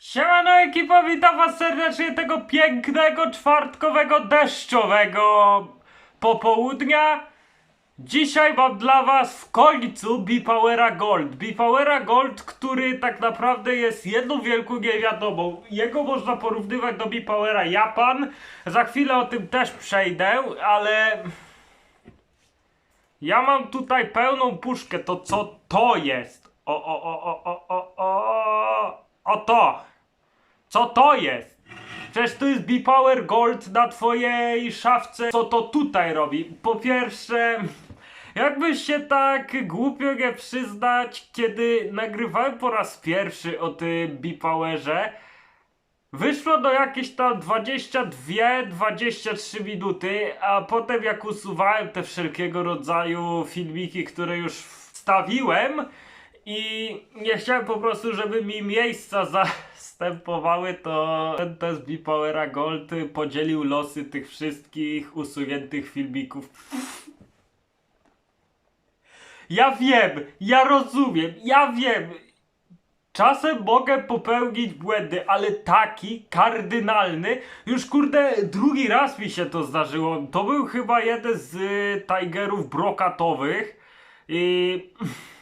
Siemano ekipa, witam was serdecznie tego pięknego, czwartkowego, deszczowego popołudnia. Dzisiaj mam dla was w końcu B-Powera Gold. B-Powera Gold, który tak naprawdę jest jedną wielką niewiadomą. Jego można porównywać do B-Powera Japan. Za chwilę o tym też przejdę, ale... Ja mam tutaj pełną puszkę, to co to jest? O, o, o, o, o, o, o, o to! Co to jest? Przecież to jest B-Power Gold na twojej szafce. Co to tutaj robi? Po pierwsze, jakbyś się tak głupio nie przyznać, kiedy nagrywałem po raz pierwszy o tym B-Powerze, Wyszło do jakieś tam 22-23 minuty, a potem jak usuwałem te wszelkiego rodzaju filmiki, które już wstawiłem i nie chciałem po prostu, żeby mi miejsca zastępowały, to ten test B-Powera Gold podzielił losy tych wszystkich usuniętych filmików. Ja wiem, ja rozumiem, ja wiem, Czasem mogę popełnić błędy, ale taki kardynalny, już kurde, drugi raz mi się to zdarzyło. To był chyba jeden z y, Tigerów brokatowych i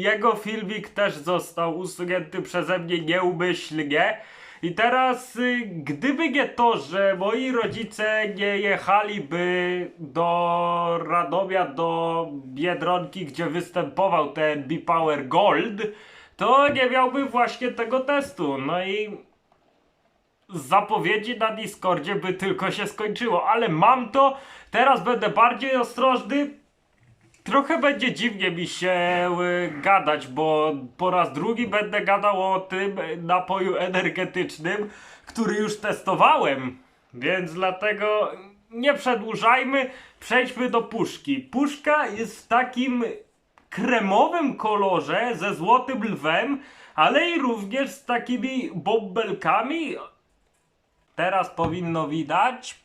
jego filmik też został usunięty przeze mnie nieumyślnie. I teraz, y, gdyby nie to, że moi rodzice nie jechaliby do Radomia, do Biedronki, gdzie występował ten B-Power Gold, to nie miałbym właśnie tego testu. No i zapowiedzi na Discordzie by tylko się skończyło, ale mam to, teraz będę bardziej ostrożny. Trochę będzie dziwnie mi się y, gadać, bo po raz drugi będę gadał o tym napoju energetycznym, który już testowałem. Więc dlatego nie przedłużajmy, przejdźmy do puszki. Puszka jest w takim kremowym kolorze ze złotym lwem, ale i również z takimi bąbelkami. Teraz powinno widać.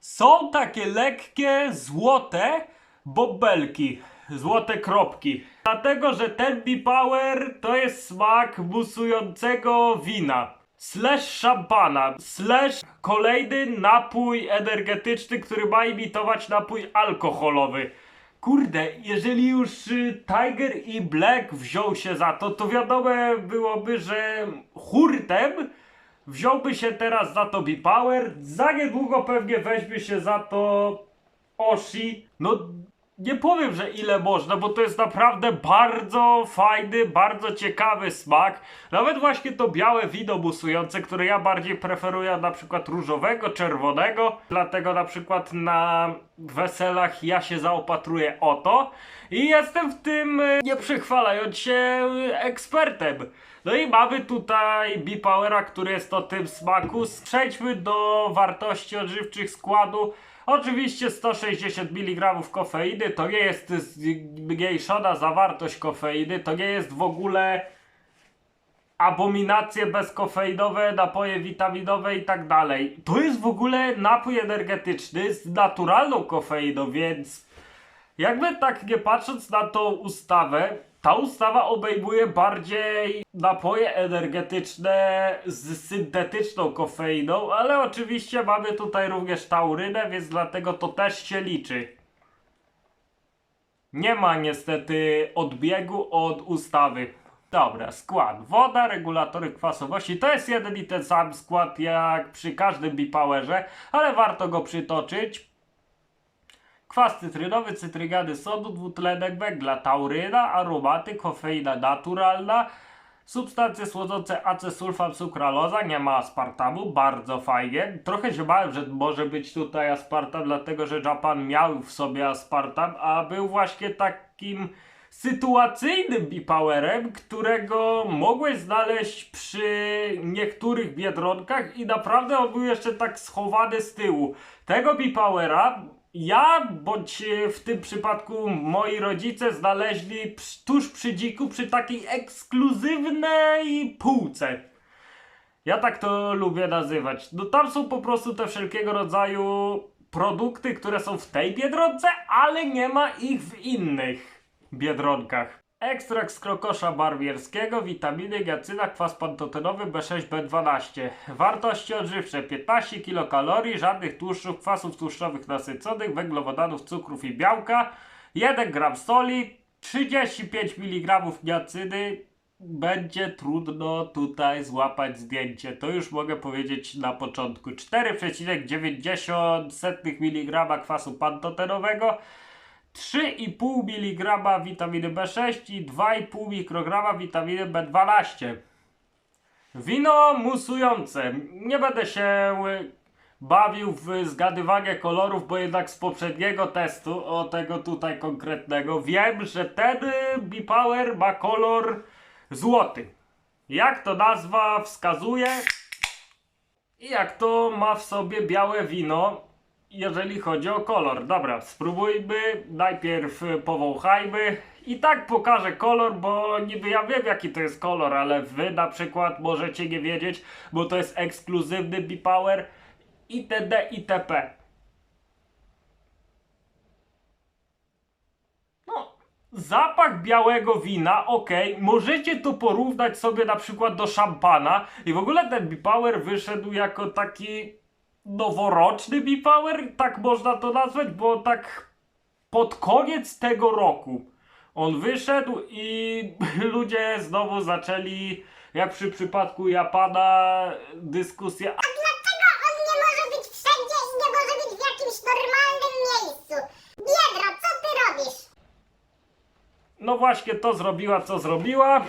Są takie lekkie, złote bąbelki, złote kropki. Dlatego, że ten B-Power to jest smak musującego wina. Slash szampana, slash kolejny napój energetyczny, który ma imitować napój alkoholowy. Kurde, jeżeli już y, Tiger i Black wziął się za to, to wiadomo byłoby, że hurtem wziąłby się teraz za to B-Power, za niedługo pewnie weźmie się za to Oshi. No nie powiem, że ile można, bo to jest naprawdę bardzo fajny, bardzo ciekawy smak. Nawet właśnie to białe wino musujące, które ja bardziej preferuję na przykład różowego, czerwonego. Dlatego na przykład na weselach ja się zaopatruję o to. I jestem w tym, e, nie przychwalając się, e, ekspertem. No i mamy tutaj B-Powera, który jest o tym smaku. Przejdźmy do wartości odżywczych składu. Oczywiście 160 mg kofeiny to nie jest zmniejszona zawartość kofeiny, to nie jest w ogóle abominacje bezkofeinowe, napoje witaminowe i tak dalej. To jest w ogóle napój energetyczny z naturalną kofeiną, więc jakby tak nie patrząc na tą ustawę, ta ustawa obejmuje bardziej napoje energetyczne z syntetyczną kofeiną, ale oczywiście mamy tutaj również taurynę, więc dlatego to też się liczy. Nie ma niestety odbiegu od ustawy. Dobra, skład. Woda, regulatory kwasowości. To jest jeden i ten sam skład jak przy każdym bipowerze, ale warto go przytoczyć. Kwas cytrynowy, cytrygany sodu, dwutlenek węgla, tauryna, aromaty, kofeina naturalna, substancje słodzące acesulfam, sukraloza, nie ma aspartamu, bardzo fajnie. Trochę się bałem, że może być tutaj aspartam, dlatego że Japan miał w sobie aspartam, a był właśnie takim sytuacyjnym bipowerem, którego mogłeś znaleźć przy niektórych biedronkach i naprawdę on był jeszcze tak schowany z tyłu. Tego bipowera ja, bądź e, w tym przypadku moi rodzice znaleźli tuż przy dziku, przy takiej ekskluzywnej półce. Ja tak to lubię nazywać. No tam są po prostu te wszelkiego rodzaju produkty, które są w tej biedronce, ale nie ma ich w innych biedronkach. Ekstrakt z krokosza barwierskiego, witaminy, giacyna, kwas pantotenowy B6, B12. Wartości odżywcze 15 kilokalorii, żadnych tłuszczów, kwasów tłuszczowych nasyconych, węglowodanów, cukrów i białka, 1 gram soli, 35 mg giacyny. Będzie trudno tutaj złapać zdjęcie. To już mogę powiedzieć na początku. 4,9 mg kwasu pantotenowego, 3,5 mg witaminy B6 i 2,5 mikrograma witaminy B12. Wino musujące. Nie będę się y, bawił w zgadywanie kolorów, bo jednak z poprzedniego testu, o tego tutaj konkretnego, wiem, że ten y, B-Power ma kolor złoty. Jak to nazwa wskazuje i jak to ma w sobie białe wino, jeżeli chodzi o kolor. Dobra, spróbujmy, najpierw powąchajmy. I tak pokażę kolor, bo niby ja wiem jaki to jest kolor, ale wy na przykład możecie nie wiedzieć, bo to jest ekskluzywny B-Power itd. itp. No, zapach białego wina, ok, możecie to porównać sobie na przykład do szampana i w ogóle ten B-Power wyszedł jako taki noworoczny B-Power, tak można to nazwać, bo tak pod koniec tego roku on wyszedł i ludzie znowu zaczęli, jak przy przypadku Japana, dyskusję Dlaczego on nie może być wszędzie i nie może być w jakimś normalnym miejscu? Biedro, co ty robisz? No właśnie to zrobiła, co zrobiła.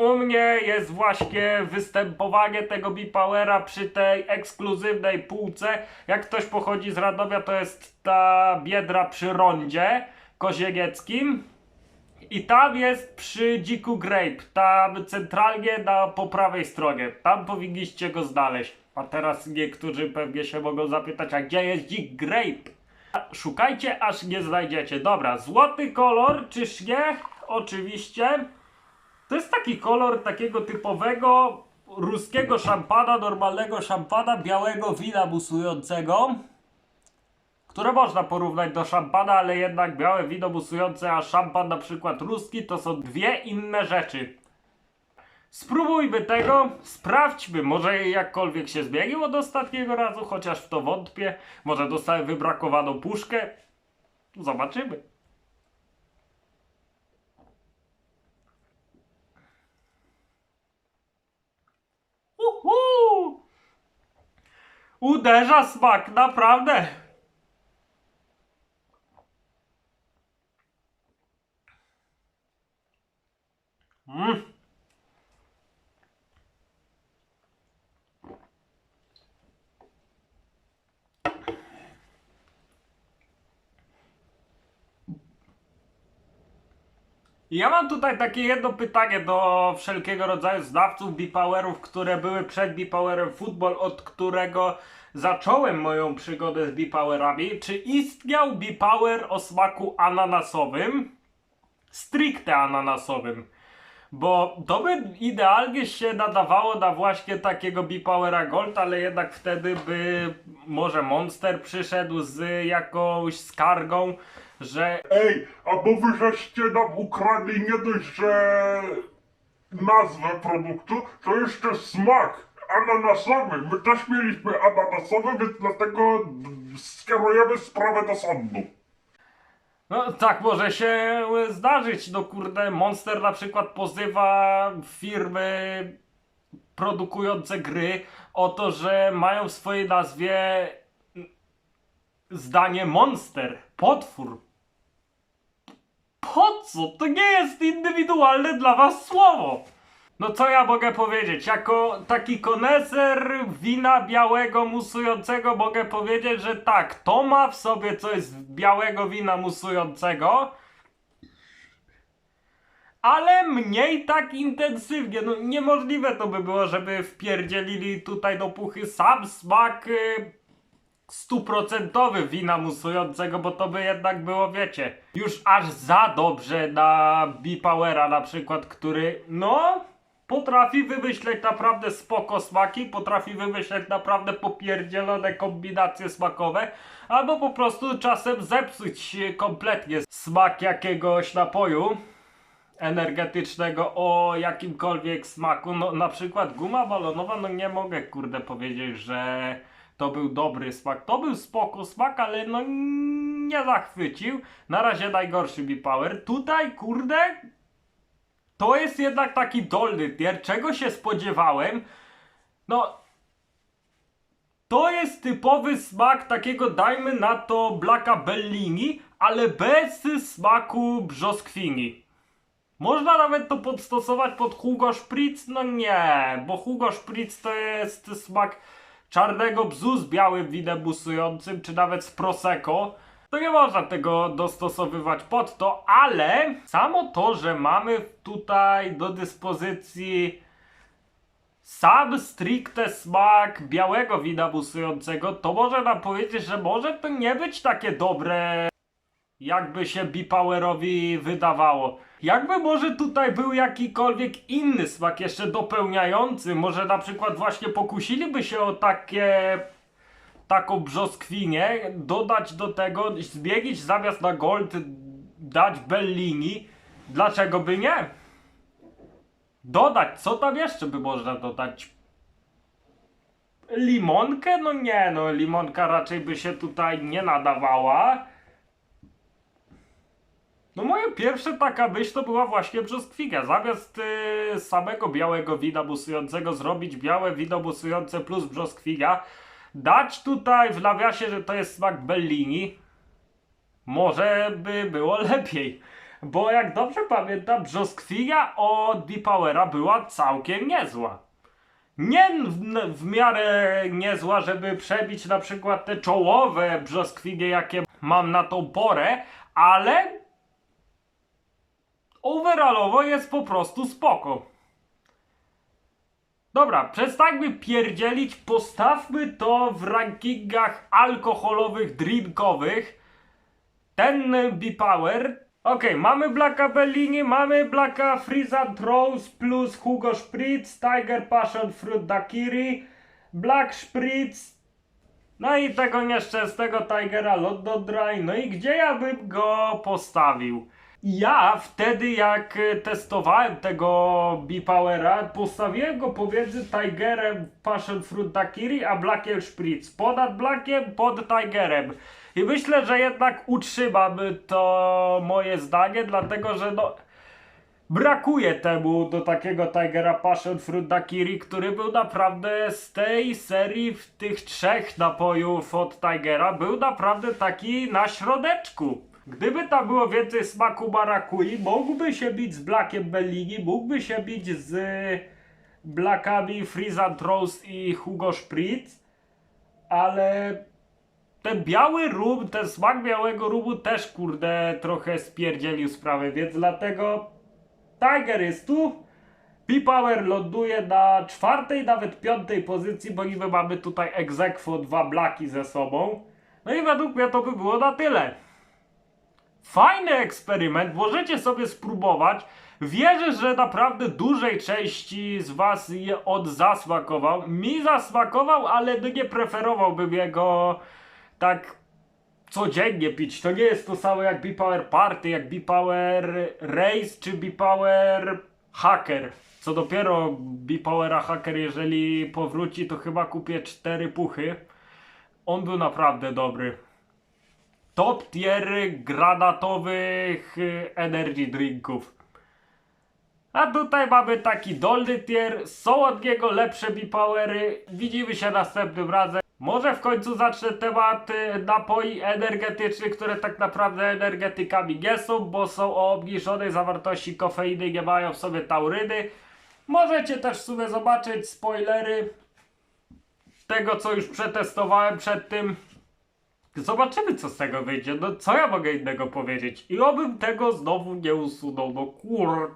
U mnie jest właśnie występowanie tego B-Powera przy tej ekskluzywnej półce. Jak ktoś pochodzi z Radomia, to jest ta biedra przy rondzie kozienieckim. I tam jest przy Dziku Grape, tam centralnie na po prawej stronie. Tam powinniście go znaleźć. A teraz niektórzy pewnie się mogą zapytać, a gdzie jest Dzik Grape? Szukajcie, aż nie znajdziecie. Dobra, złoty kolor, czyż nie? Oczywiście. To jest taki kolor takiego typowego ruskiego szampana, normalnego szampana, białego wina musującego, które można porównać do szampana, ale jednak białe wino musujące, a szampan na przykład ruski to są dwie inne rzeczy. Spróbujmy tego, sprawdźmy, może jakkolwiek się zmienił od ostatniego razu, chociaż w to wątpię. Może dostałem wybrakowaną puszkę. Zobaczymy. Uderza smak, naprawdę! Ja mam tutaj takie jedno pytanie do wszelkiego rodzaju znawców B-Powerów, które były przed B-Powerem Football, od którego zacząłem moją przygodę z B-Powerami. Czy istniał B-Power o smaku ananasowym? Stricte ananasowym. Bo to by idealnie się nadawało na właśnie takiego B-Powera Gold, ale jednak wtedy by może Monster przyszedł z jakąś skargą, że Ej, a bo wy żeście nam ukradli nie dość, że nazwę produktu, to jeszcze smak ananasowy. My też mieliśmy ananasowy, więc dlatego skierujemy sprawę do sądu. No tak może się zdarzyć, no kurde, Monster na przykład pozywa firmy produkujące gry o to, że mają w swojej nazwie zdanie Monster, potwór. Po co? To nie jest indywidualne dla was słowo. No co ja mogę powiedzieć? Jako taki koneser wina białego musującego mogę powiedzieć, że tak, to ma w sobie coś z białego wina musującego, ale mniej tak intensywnie. No niemożliwe to by było, żeby wpierdzielili tutaj do puchy sam smak y, stuprocentowy wina musującego, bo to by jednak było, wiecie, już aż za dobrze na B-Powera na przykład, który, no, potrafi wymyśleć naprawdę spoko smaki, potrafi wymyśleć naprawdę popierdzielone kombinacje smakowe, albo po prostu czasem zepsuć kompletnie smak jakiegoś napoju. energetycznego o jakimkolwiek smaku. No na przykład guma balonowa, no nie mogę kurde powiedzieć, że to był dobry smak. To był spoko smak, ale no nie zachwycił. Na razie najgorszy B-Power. Tutaj kurde to jest jednak taki dolny tier. Czego się spodziewałem? No to jest typowy smak takiego, dajmy na to, Blacka Bellini, ale bez smaku brzoskwini. Można nawet to podstosować pod Hugo Spritz? No nie, bo Hugo Spritz to jest smak czarnego bzu z białym winem busującym, czy nawet z Prosecco. To nie można tego dostosowywać pod to, ale samo to, że mamy tutaj do dyspozycji sam stricte smak białego wina busującego, to może nam powiedzieć, że może to nie być takie dobre, jakby się B-Powerowi wydawało. Jakby może tutaj był jakikolwiek inny smak jeszcze dopełniający, może na przykład właśnie pokusiliby się o takie taką brzoskwinię, dodać do tego, zmienić zamiast na gold, dać Bellini, dlaczego by nie? Dodać, co tam jeszcze by można dodać? Limonkę? No nie, no limonka raczej by się tutaj nie nadawała. No moja pierwsza taka myśl to była właśnie brzoskwinka. Zamiast y, samego białego wina busującego zrobić białe wino busujące plus brzoskwinka, dać tutaj w nawiasie, że to jest smak Bellini, może by było lepiej. Bo jak dobrze pamiętam, brzoskwinka od Powera była całkiem niezła. Nie w, w miarę niezła, żeby przebić na przykład te czołowe brzoskwinie, jakie mam na tą porę, ale overallowo jest po prostu spoko. Dobra, przestańmy pierdzielić, postawmy to w rankingach alkoholowych, drinkowych. Ten B-Power. Okej, mamy Blacka Bellini, mamy Blacka Frizzant Rose plus Hugo Spritz, Tiger Passion Fruit Daiquiri, Black Spritz, no i tego nieszczęsnego Tigera London Dry. No i gdzie ja bym go postawił? Ja wtedy jak e, testowałem tego B-Powera, postawiłem go pomiędzy Tigerem Passion Fruit Daiquiri a Blackiem Spritz. Ponad Blackiem, pod Tigerem. I myślę, że jednak utrzymam to moje zdanie, dlatego że no... Brakuje temu do takiego Tigera Passion Fruit Daiquiri, który był naprawdę z tej serii w tych trzech napojów od Tigera, był naprawdę taki na środeczku. Gdyby tam było więcej smaku marakui, mógłby się bić z Blackiem Bellini, mógłby się bić z Blackami Frizzant Rose i Hugo Spritz, ale ten biały rum, ten smak białego rumu też kurde trochę spierdzielił sprawę, więc dlatego Tiger jest tu. P-Power ląduje na czwartej, nawet piątej pozycji, bo niby mamy tutaj egzekwo dwa blaki ze sobą. No i według mnie to by było na tyle. Fajny eksperyment, możecie sobie spróbować. Wierzę, że naprawdę dużej części z Was je od. Mi zasmakował, ale nie preferowałbym jego tak codziennie pić. To nie jest to samo jak B-Power Party, jak B-Power Race czy B-Power Hacker. Co dopiero B-Powera Hacker, jeżeli powróci, to chyba kupię cztery puchy. On był naprawdę dobry. Top tier granatowych y, energy drinków. A tutaj mamy taki dolny tier, są od niego lepsze B-Powery. Widzimy się następnym razem. Może w końcu zacznę temat y, napoi energetycznych, które tak naprawdę energetykami nie są, bo są o obniżonej zawartości kofeiny, nie mają w sobie tauryny. Możecie też w sumie zobaczyć spoilery tego, co już przetestowałem przed tym. Zobaczymy, co z tego wyjdzie. No, co ja mogę innego powiedzieć? I obym tego znowu nie usunął. No, kur...